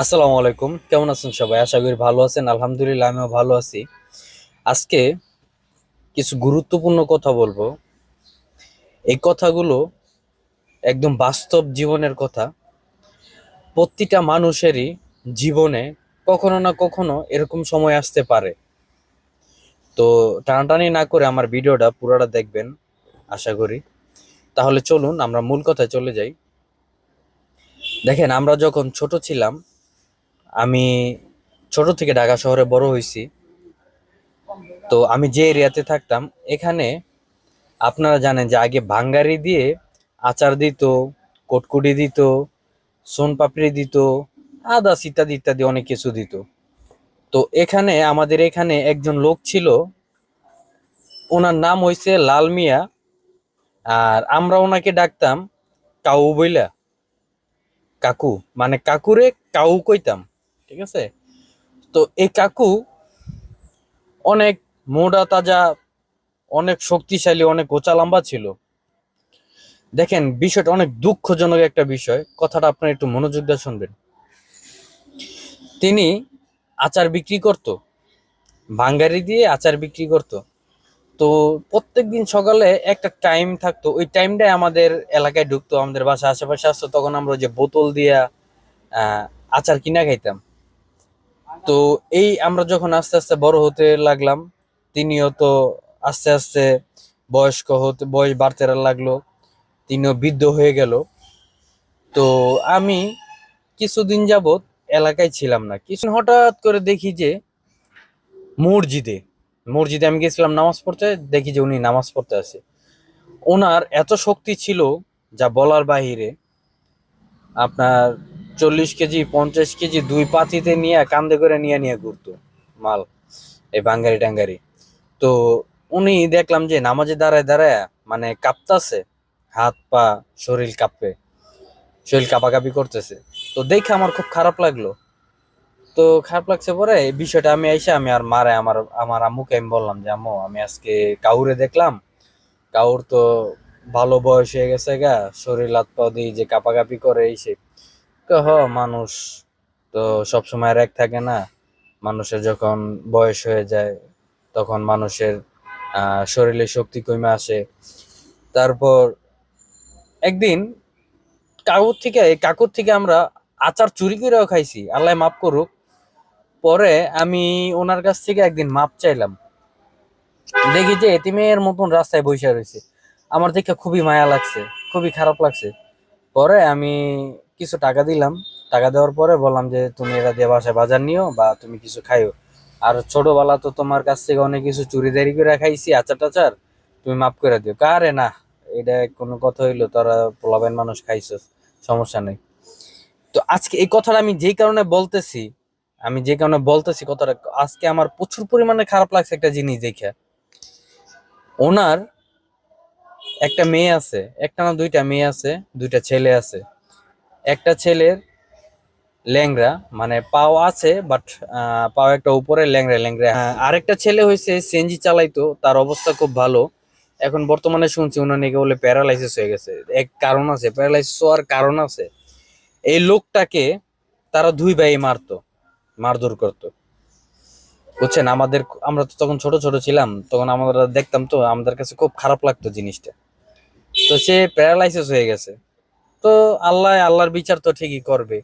আসসালামু আলাইকুম। কেমন আছেন সবাই? আশা করি ভালো আছেন। আলহামদুলিল্লাহ, আমিও ভালো আছি। আজকে কিছু গুরুত্বপূর্ণ কথা বলব। এই কথাগুলো একদম বাস্তব জীবনের কথা। প্রতিটা মানুষেরই জীবনে কখনো না কখনো এরকম সময় আসতে পারে। তো টানাটানি না করে আমার ভিডিওটা পুরোটা দেখবেন, আশা করি। তাহলে চলুন, আমরা মূল কথায় চলে যাই। দেখেন, আমরা যখন ছোট ছিলাম আমি ছোট থেকে ঢাকা শহরে বড় হয়েছি। তো আমি যে এরিয়াতে থাকতাম, এখানে আপনারা জানেন যে আগে ভাঙ্গারি দিয়ে আচার দিত, কটকুটি দিত, সোন পাপড়ি দিত আদার্স ইত্যাদি ইত্যাদি অনেক কিছু দিত। তো এখানে, আমাদের এখানে একজন লোক ছিল, ওনার নাম হয়েছে লাল মিয়া, আর আমরা ওনাকে ডাকতাম কাউ বইলা। কাকু মানে কাকুরে কাউ কইতাম। ঠিক আছে? তো এই কাকু অনেক মোটা, তাজা, অনেক শক্তিশালী, অনেক গোচা লম্বা ছিল। দেখেন, বিষয়টা অনেক দুঃখজনক একটা বিষয়। কথাটা আপনার একটু মনোযোগ দিয়ে শুনবেন। তিনি আচার বিক্রি করত। ভাঙ্গারি দিয়ে আচার বিক্রি করত। তো প্রত্যেকদিন সকালে একটা টাইম থাকতো। ওই টাইমটাই আমাদের এলাকায় ঢুকতো, আমাদের বাসা আশেপাশে আসতো। তখন আমরা যে বোতল দিয়া আচার কিনা খাইতাম। তো এই আমরা যখন আস্তে আস্তে বড় হতে লাগলাম, তিনিও তো আস্তে আস্তে বয়স্ক হতে, বয়স বাড়তে লাগল, তিনিও বৃদ্ধ হয়ে গেল। তো আমি কিছুদিন যাবৎ এলাকায় ছিলাম না। কিছু হঠাৎ করে দেখি যে মসজিদে মসজিদে আমি গেছিলাম নামাজ পড়তে, দেখি যে উনি নামাজ পড়তে আছে। ওনার এত শক্তি ছিল যা বলার বাহিরে, আপনার চল্লিশ কেজি, পঞ্চাশ কেজি দুই পাতিতে নিয়ে কান্দে করে নিয়ে নিয়ে ঘুরতো মাল, এই বাঙ্গারি টাঙ্গারি। তো উনি দেখলাম যে নামাজে দাঁড়ায় দাঁড়ায় মানে কাঁপতাছে, হাত পা শরীর কাঁপে, শরীর কাঁপাকাঁপি করতেছে। তো দেখে আমার খুব খারাপ লাগল। তো খারাপ লাগছে পরে এই বিষয়টা আমি এসে আমি আর মারে আমার আমার আম্মুকে আমি বললাম যে, আম্মু, আমি আজকে কাউরে দেখলাম। কাউর তো ভালো বয়স হয়ে গেছে গা, শরীর হাত পা দিয়ে যে কাঁপাকাঁপি করে এই সে তো হ মানুষ। তো সবসময় এক থাকে না, মানুষের যখন বয়স হয়ে যায়, তখন মানুষের শরীরে শক্তি কমে আসে। তারপর একদিন কাকুর থেকে, এই কাকুর থেকে আমরা আচার চুরি করেও খাইছি, আল্লাহ মাফ করুক। পরে আমি ওনার কাছ থেকে একদিন মাপ চাইলাম। দেখি যে এতিমের মতন রাস্তায় বসে রয়েছে। আমার দেখে খুবই মায়া লাগছে, খুবই খারাপ লাগছে। পরে আমি কিছু টাকা দিলাম। টাকা দেওয়ার পরে বললাম যে, তুমি এটা দিয়ে বাসায় বাজার নিও বা তুমি কিছু খাইও। আর ছোটবেলা তো তোমার কাছ থেকে অনেক কিছু চুরি দাঁড়ি করে খাইছি, আচার টাচার। তুমি মাফ করে দিও। কারে না, এটা কোনো কথা হইল, তোরা পোলাবেন মানুষ খাইছস, সমস্যা নেই। তো আজকে এই কথাটা আমি যেই কারণে বলতেছি, আমি যে কারণে বলতেছি কথাটা, আজকে আমার প্রচুর পরিমাণে খারাপ লাগছে একটা জিনিস দেখে। ওনার একটা মেয়ে আছে, একটা না দুইটা মেয়ে আছে, দুইটা ছেলে আছে। একটা ছেলের ল্যাংরা মানে পাও আছে বাট পাও একটা উপরে ল্যাংরা ল্যাংরা আরেকটা ছেলে হয়েছে সিএনজি চালাইতো, তার অবস্থা খুব ভালো। এখন বর্তমানে শুনছি উনার নাকি বলে প্যারালাইসিস হয়ে গেছে। এক কারণ আছে, প্যারালাইসিস হওয়ার কারণ আছে। এই লোকটাকে তারা দুই ভাই মারতো, মারধর করতো। বুঝছেন? আমাদের, আমরা তো তখন ছোট ছোট ছিলাম, তখন আমরা দেখতাম তো, আমাদের কাছে খুব খারাপ লাগতো জিনিসটা। তো সে প্যারালাইসিস হয়ে গেছে। তো আল্লাহ, আল্লাহর বিচার তো ঠিকই করবে।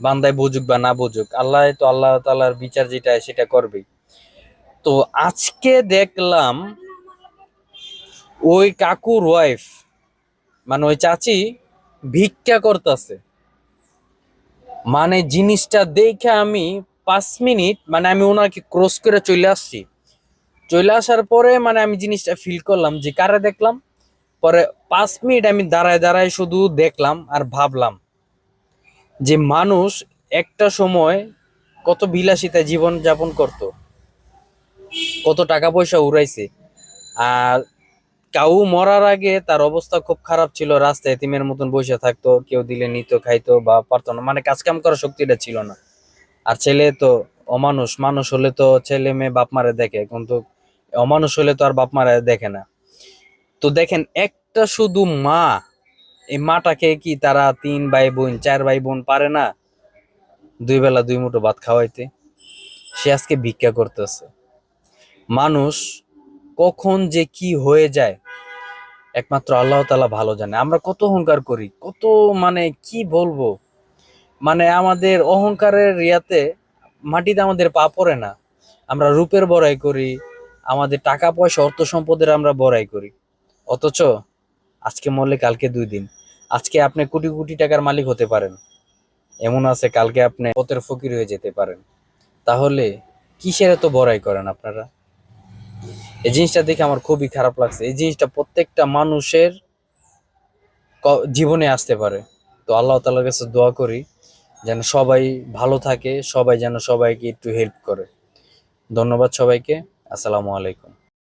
বান্দায় বুঝুক বা না বুঝুক আল্লাহ তো আল্লাহ তাআলার বিচার যেটা, সেটা করবেই। তো আজকে দেখলাম ওই কাকুর ওয়াইফ মানে ওই চাচি ভিক্ষা করতেছে। মানে জিনিসটা দেখে আমি পাঁচ মিনিট মানে আমি ওনাকে ক্রস করে চলে আসছি। চলে আসার পরে মানে আমি জিনিসটা ফিল করলাম যে কারে দেখলাম? পরে পাঁচ মিনিট আমি দাঁড়ায় দাঁড়ায় শুধু দেখলাম আর ভাবলাম যে মানুষ একটা সময় কত বিলাসিতায় জীবন যাপন করত, কত টাকা পয়সা উড়াইছে। আর কাউ মরার আগে তার অবস্থা খুব খারাপ ছিল, রাস্তায় এতিমের মতন বসে থাকতো, কেউ দিলে নিত, খাইতো বা পারতো না মানে কাজ কাম করার শক্তিটা ছিল না। আর ছেলে তো অমানুষ, মানুষ হলে তো ছেলে মেয়ে বাপ মারে দেখে, কিন্তু অমানুষ হলে তো আর বাপ মারে দেখে না। তো দেখেন, একটা শুধু মা, এই মাটাকে কি তারা তিন ভাই বোন, চার ভাই বোন পারে না? দুই বেলা দুই মুঠো ভাত খাওয়াইতে। সে আজকে ভিক্ষা করতেছে। মানুষ কখন যে কি হয়ে যায়, একমাত্র আল্লাহ তাআলা ভালো জানে। আমরা কত অহংকার করি, কত মানে কি বলব? মানে আমাদের অহংকারের ইয়াতে মাটিতে আমাদের পা পড়ে না। আমরা রূপের বড়াই করি, আমাদের টাকা পয়সা, অর্থ সম্পদের আমরা বড়াই করি। অথচ আজকে মরলে কালকে দুই দিন। আজকে আপনি কোটি কোটি টাকার মালিক হতে পারেন। এমন আছে, কালকে আপনি পথের ফকির হয়ে যেতে পারেন। তাহলে কিসের এত বড়াই করেন আপনারা? এই জিনিসটা দেখে আমার খুবই খারাপ লাগছে। এই জিনিসটা প্রত্যেকটা মানুষের জীবনে আসতে পারে। তো আল্লাহ তালার কাছে দোয়া করি যেন সবাই ভালো থাকে, সবাই যেন সবাইকে একটু হেল্প করে। ধন্যবাদ সবাইকে। আসসালামু আলাইকুম।